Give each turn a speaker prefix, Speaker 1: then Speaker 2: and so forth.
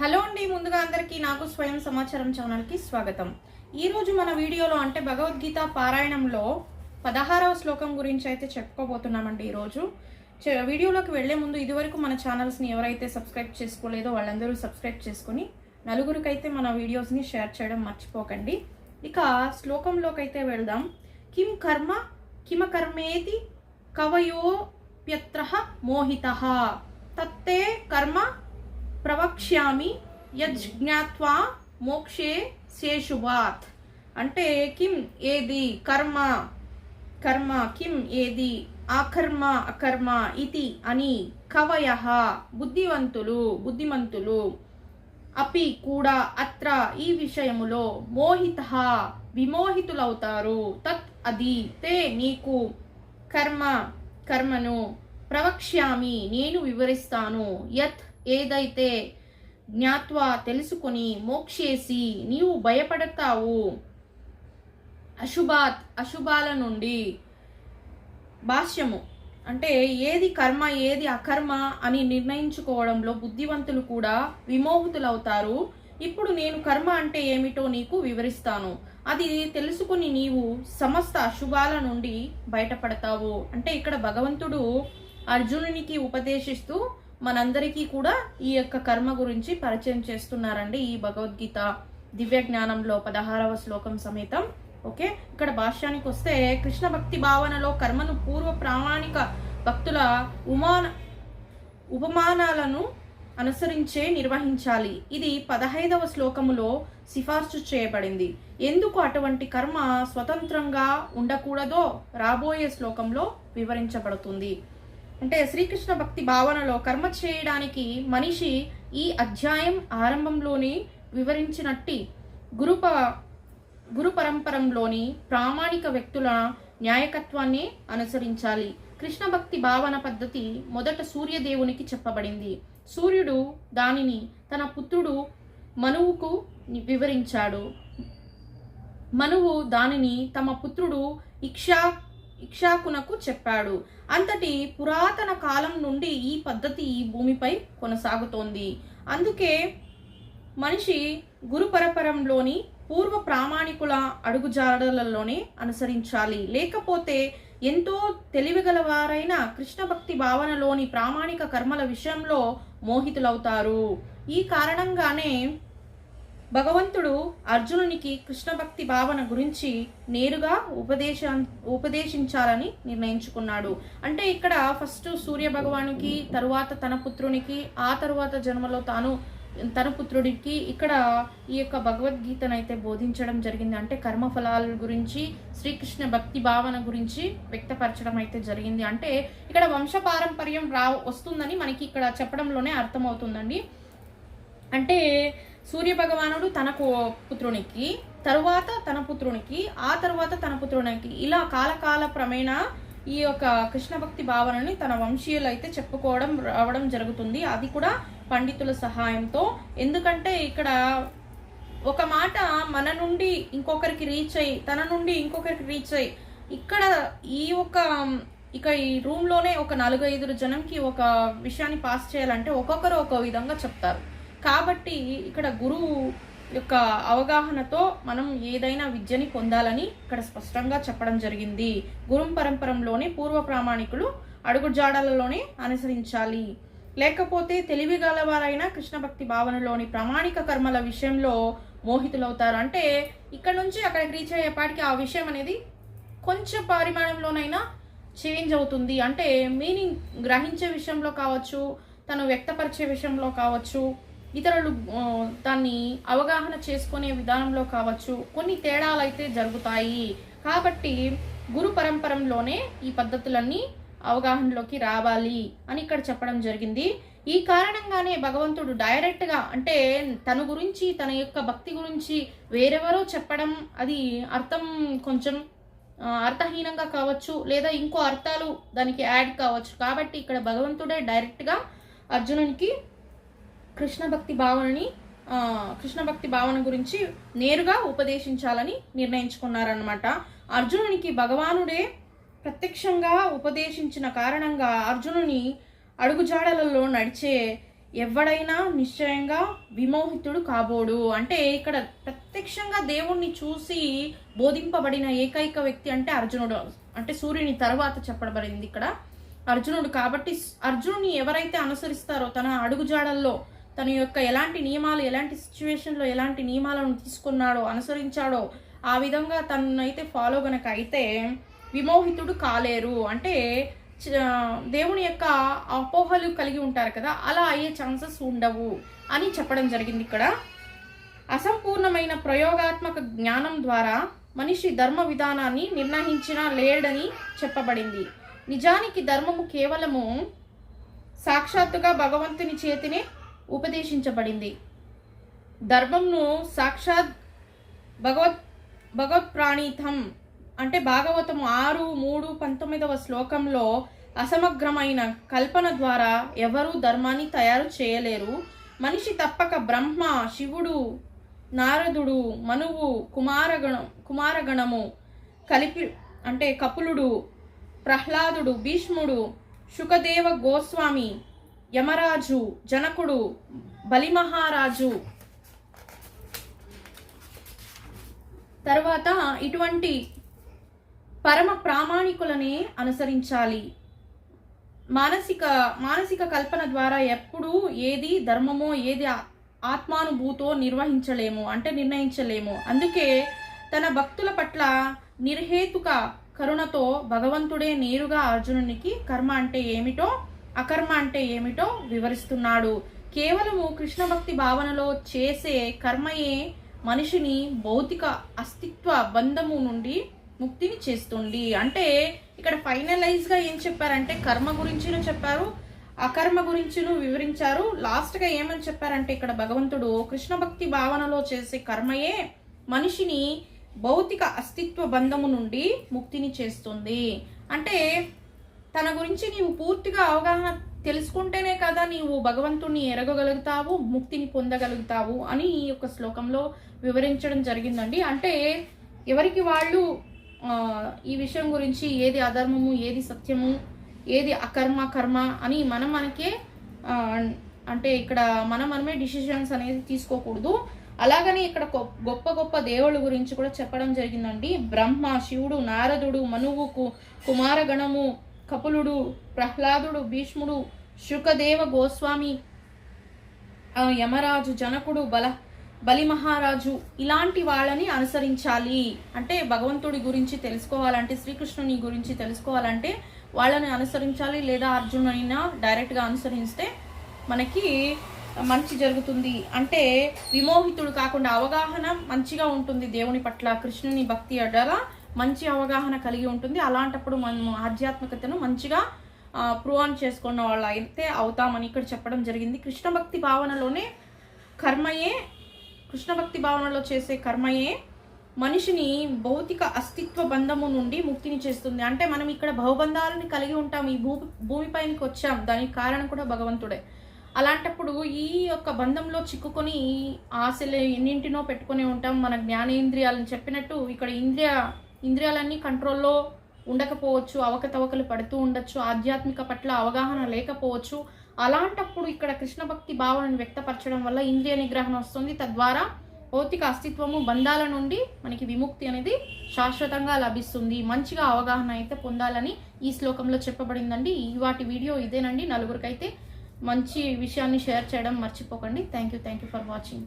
Speaker 1: Hello అండి ముందుగా అందరికీ నాకు స్వయం సమాచారం ఛానల్కి స్వాగతం. ఈరోజు మన వీడియోలో అంటే భగవద్గీత పారాయణంలో పదహారవ శ్లోకం గురించి అయితే చెప్పుకోబోతున్నామండి ఈరోజు వీడియోలోకి వెళ్ళే ముందు ఇదివరకు మన ఛానల్స్ని ఎవరైతే సబ్స్క్రైబ్ చేసుకోలేదో వాళ్ళందరూ సబ్స్క్రైబ్ చేసుకుని నలుగురికైతే మన వీడియోస్ని షేర్ చేయడం మర్చిపోకండి. ఇక శ్లోకంలోకైతే వెళ్దాం. కిం కర్మ కిమ కర్మేతి కవయోప్యత్ర మోహిత. తత్తే కర్మ ప్రవక్ష్యామి యజ్ఞాత్వా మోక్షే శేషువాత్ అంటే కిం ఏది? కర్మ. కర్మ కిం ఏది? ఆకర్మ అకర్మ ఇది అని కవయ బుద్ధివంతులు బుద్ధిమంతులు. అపి కూడా అత్ర ఈ విషయములో మోహిత విమోహితులవుతారు. తత్ అది తే నీకు కర్మ కర్మను ప్రవక్ష్యామి నేను వివరిస్తాను. యత్ ఏదైతే జ్ఞాత్వా తెలుసుకొని మోక్షేసి నీవు భయపడతావు. అశుభాత్ అశుభాల నుండి భాష్యము. అంటే ఏది కర్మ ఏది అకర్మ అని నిర్ణయించుకోవడంలో బుద్ధివంతులు కూడా విమోహితులవుతారు. ఇప్పుడు నేను కర్మ అంటే ఏమిటో నీకు వివరిస్తాను. అది తెలుసుకుని నీవు సమస్త అశుభాల నుండి బయటపడతావు. అంటే ఇక్కడ భగవంతుడు అర్జునునికి ఉపదేశిస్తూ మనందరికీ కూడా ఈ యొక్క కర్మ గురించి పరిచయం చేస్తున్నారండి ఈ భగవద్గీత దివ్య జ్ఞానంలో పదహారవ శ్లోకం సమేతం. ఓకే? ఇక్కడ భాష్యానికి వస్తే కృష్ణ భక్తి భావనలో కర్మను పూర్వ ప్రామాణిక భక్తుల ఉమాన ఉపమానాలను అనుసరించే నిర్వహించాలి. ఇది పదహైదవ శ్లోకములో సిఫార్సు చేయబడింది. ఎందుకు అటువంటి కర్మ స్వతంత్రంగా ఉండకూడదో రాబోయే శ్లోకంలో వివరించబడుతుంది. అంటే శ్రీకృష్ణ భక్తి భావనలో కర్మ చేయడానికి మనిషి ఈ అధ్యాయం ఆరంభంలోని వివరించినట్టి గురుప గురు పరంపరంలోని ప్రామాణిక వ్యక్తుల న్యాయకత్వాన్ని అనుసరించాలి. కృష్ణ భక్తి భావన పద్ధతి మొదట సూర్యదేవునికి చెప్పబడింది. సూర్యుడు దానిని తన పుత్రుడు మనువుకు వివరించాడు. మనువు దానిని తమ పుత్రుడు ఇక్షా ఇక్షాకునకు చెప్పాడు. అంతటి పురాతన కాలం నుండి ఈ పద్ధతి ఈ భూమిపై కొనసాగుతోంది. అందుకే మనిషి గురు పరపరంలోని పూర్వ ప్రామాణికుల అడుగుజాడలలోనే అనుసరించాలి. లేకపోతే ఎంతో తెలివిగలవారైన కృష్ణ భక్తి భావనలోని ప్రామాణిక కర్మల విషయంలో మోహితులవుతారు. ఈ కారణంగానే భగవంతుడు అర్జునునికి కృష్ణ భక్తి భావన గురించి నేరుగా ఉపదేశ ఉపదేశించాలని నిర్ణయించుకున్నాడు. అంటే ఇక్కడ ఫస్ట్ సూర్య భగవానికి తరువాత తన పుత్రునికి ఆ తరువాత జన్మలో తాను తన పుత్రుడికి ఇక్కడ ఈ యొక్క భగవద్గీతను అయితే బోధించడం జరిగింది. అంటే కర్మఫలాల గురించి శ్రీకృష్ణ భక్తి భావన గురించి వ్యక్తపరచడం అయితే జరిగింది. అంటే ఇక్కడ వంశపారంపర్యం రా వస్తుందని మనకి ఇక్కడ చెప్పడంలోనే అర్థమవుతుందండి. అంటే సూర్య భగవానుడు తనకు పుత్రునికి తరువాత తన పుత్రునికి ఆ తరువాత తన పుత్రునికి ఇలా కాలకాల క్రమేణా ఈ యొక్క కృష్ణ భక్తి భావనని తన వంశీయులు అయితే చెప్పుకోవడం రావడం జరుగుతుంది. అది కూడా పండితుల సహాయంతో. ఎందుకంటే ఇక్కడ ఒక మాట మన నుండి ఇంకొకరికి రీచ్ అయ్యి తన నుండి ఇంకొకరికి రీచ్ అయ్యి ఇక్కడ ఈ ఒక ఇక ఈ రూమ్లోనే ఒక ఒక ఐదు జనంకి ఒక విషయాన్ని పాస్ చేయాలంటే ఒక్కొక్కరు ఒక విధంగా చెప్తారు. కాబట్టి ఇక్కడ గురువు యొక్క అవగాహనతో మనం ఏదైనా విద్యని పొందాలని ఇక్కడ స్పష్టంగా చెప్పడం జరిగింది. గురుం పరంపరంలోని పూర్వ ప్రామాణికులు అడుగుజాడలలోనే అనుసరించాలి. లేకపోతే తెలివి గలవారైన కృష్ణ భక్తి భావనలోని ప్రామాణిక కర్మల విషయంలో మోహితులవుతారు. అంటే ఇక్కడ నుంచి అక్కడికి రీచ్ అయ్యేపాటికి ఆ విషయం అనేది కొంచెం పరిమాణంలోనైనా చేంజ్ అవుతుంది. అంటే మీనింగ్ గ్రహించే విషయంలో కావచ్చు తను వ్యక్తపరిచే విషయంలో కావచ్చు ఇతరులు దాన్ని అవగాహన చేసుకునే విధానంలో కావచ్చు. కొన్ని తేడాలు అయితే జరుగుతాయి. కాబట్టి గురు పరంపరంలోనే ఈ పద్ధతులన్నీ అవగాహనలోకి రావాలి అని ఇక్కడ చెప్పడం జరిగింది. ఈ కారణంగానే భగవంతుడు డైరెక్ట్గా అంటే తన గురించి తన యొక్క భక్తి గురించి వేరెవరో చెప్పడం అది అర్థం కొంచెం అర్థహీనంగా కావచ్చు లేదా ఇంకో అర్థాలు దానికి యాడ్ కావచ్చు. కాబట్టి ఇక్కడ భగవంతుడే డైరెక్ట్గా అర్జునునికి కృష్ణ భక్తి భావనని కృష్ణ భక్తి భావన గురించి నేరుగా ఉపదేశించాలని నిర్ణయించుకున్నారనమాట అర్జునునికి భగవానుడే ప్రత్యక్షంగా ఉపదేశించిన కారణంగా అర్జునుని అడుగుజాడలలో నడిచే ఎవడైనా నిశ్చయంగా విమోహితుడు కాబోడు. అంటే ఇక్కడ ప్రత్యక్షంగా దేవుణ్ణి చూసి బోధింపబడిన ఏకైక వ్యక్తి అంటే అర్జునుడు. అంటే సూర్యుని తర్వాత చెప్పబడింది ఇక్కడ అర్జునుడు. కాబట్టి అర్జునుని ఎవరైతే అనుసరిస్తారో తన అడుగుజాడల్లో తన యొక్క ఎలాంటి నియమాలు ఎలాంటి సిచ్యువేషన్లో ఎలాంటి నియమాలను తీసుకున్నాడో అనుసరించాడో ఆ విధంగా తనైతే ఫాలో గనక అయితే విమోహితుడు కాలేరు. అంటే చ- దేవుని యొక్క అపోహలు కలిగి ఉంటారు కదా అలా అయ్యే ఛాన్సెస్ ఉండవు అని చెప్పడం జరిగింది ఇక్కడ. అసంపూర్ణమైన ప్రయోగాత్మక జ్ఞానం ద్వారా మనిషి ధర్మ విధానాన్ని నిర్ణయించిన లేడని చెప్పబడింది. నిజానికి ధర్మము కేవలము సాక్షాత్తుగా భగవంతుని చేతినే ఉపదేశించబడింది. ధర్మంను సాక్షాత్ భగవత్ భగవత్ ప్రాణీతం అంటే భాగవతము ఆరు మూడు పంతొమ్మిదవ శ్లోకంలో అసమగ్రమైన కల్పన ద్వారా ఎవరూ ధర్మాన్ని తయారు చేయలేరు. మనిషి తప్పక బ్రహ్మ శివుడు నారదుడు మనువు కుమారగణం కుమారగణము కలిపి అంటే కపులుడు ప్రహ్లాదుడు భీష్ముడు శుకదేవ గోస్వామి యమరాజు జనకుడు బలిమహారాజు. తర్వాత ఇటువంటి పరమ ప్రామాణికులనే అనుసరించాలి. మానసిక మానసిక కల్పన ద్వారా ఎప్పుడూ ఏది ధర్మమో ఏది ఆత్మానుభూతో నిర్వహించలేము అంటే నిర్ణయించలేము. అందుకే తన భక్తుల పట్ల నిర్హేతుక కరుణతో భగవంతుడే నేరుగా అర్జునునికి కర్మ అంటే ఏమిటో అకర్మ అంటే ఏమిటో వివరిస్తున్నాడు. కేవలము కృష్ణ భక్తి భావనలో చేసే కర్మయే మనిషిని భౌతిక అస్తిత్వ బంధము నుండి ముక్తిని చేస్తుంది. అంటే ఇక్కడ ఫైనలైజ్గా ఏం చెప్పారంటే కర్మ గురించిను చెప్పారు అకర్మ గురించిను వివరించారు. లాస్ట్గా ఏమని చెప్పారంటే ఇక్కడ భగవంతుడు కృష్ణ భక్తి భావనలో చేసే కర్మయే మనిషిని భౌతిక అస్తిత్వ బంధము నుండి ముక్తిని చేస్తుంది. అంటే తన గురించి నీవు పూర్తిగా అవగాహన తెలుసుకుంటేనే కదా నీవు భగవంతుణ్ణి ఎరగగలుగుతావు ముక్తిని పొందగలుగుతావు అని ఈ యొక్క శ్లోకంలో వివరించడం జరిగిందండి. అంటే ఎవరికి వాళ్ళు ఈ విషయం గురించి ఏది అధర్మము ఏది సత్యము ఏది అకర్మ కర్మ అని మనం మనకే అంటే ఇక్కడ మనం మనమే డిసిషన్స్ అనేది తీసుకోకూడదు. అలాగని ఇక్కడ గొప్ప గొప్ప దేవుళ్ళ గురించి కూడా చెప్పడం జరిగిందండి. బ్రహ్మ శివుడు నారదుడు మనువు కు- కుమారగణము కపులుడు ప్రహ్లాదుడు భీష్ముడు శుకదేవ గోస్వామి యమరాజు జనకుడు బల బలి మహారాజు ఇలాంటి వాళ్ళని అనుసరించాలి. అంటే భగవంతుడి గురించి తెలుసుకోవాలంటే శ్రీకృష్ణుని గురించి తెలుసుకోవాలంటే వాళ్ళని అనుసరించాలి లేదా అర్జునైనా డైరెక్ట్గా అనుసరిస్తే మనకి మంచి జరుగుతుంది. అంటే విమోహితుడు కాకుండా అవగాహన మంచిగా ఉంటుంది దేవుని పట్ల కృష్ణుని భక్తి అడ్డగా మంచి అవగాహన కలిగి ఉంటుంది. అలాంటప్పుడు మనం ఆధ్యాత్మికతను మంచిగా ప్రూవ్ ఆన్ చేసుకున్న వాళ్ళు అయితే అవుతామని ఇక్కడ చెప్పడం జరిగింది. కృష్ణ భక్తి భావనలోనే కర్మయే కృష్ణ భక్తి భావనలో చేసే కర్మయే మనిషిని భౌతిక అస్తిత్వ బంధము నుండి ముక్తిని చేస్తుంది. అంటే మనం ఇక్కడ భవబంధాలని కలిగి ఉంటాం. ఈ భూ భూమిపైనకి వచ్చాం. దానికి కారణం కూడా భగవంతుడే. అలాంటప్పుడు ఈ యొక్క బంధంలో చిక్కుకొని ఆశలే ఆశలు ఎన్నింటినో పెట్టుకొని ఉంటాం. మన జ్ఞానేంద్రియాలను చెప్పినట్టు ఇక్కడ ఇంద్రియ ఇంద్రియాలన్నీ కంట్రోల్లో ఉండకపోవచ్చు అవకతవకలు పడుతూ ఉండొచ్చు ఆధ్యాత్మిక పట్ల అవగాహన లేకపోవచ్చు. అలాంటప్పుడు ఇక్కడ కృష్ణ భక్తి భావనను వ్యక్తపరచడం వల్ల ఇంద్రియ నిగ్రహం వస్తుంది. తద్వారా భౌతిక అస్తిత్వము బంధాల నుండి మనకి విముక్తి అనేది శాశ్వతంగా లభిస్తుంది. మంచిగా అవగాహన అయితే పొందాలని ఈ శ్లోకంలో చెప్పబడిందండి. ఈ వాటి వీడియో ఇదేనండి. నలుగురికైతే మంచి విషయాన్ని షేర్ చేయడం మర్చిపోకండి. Thank you thank you for watching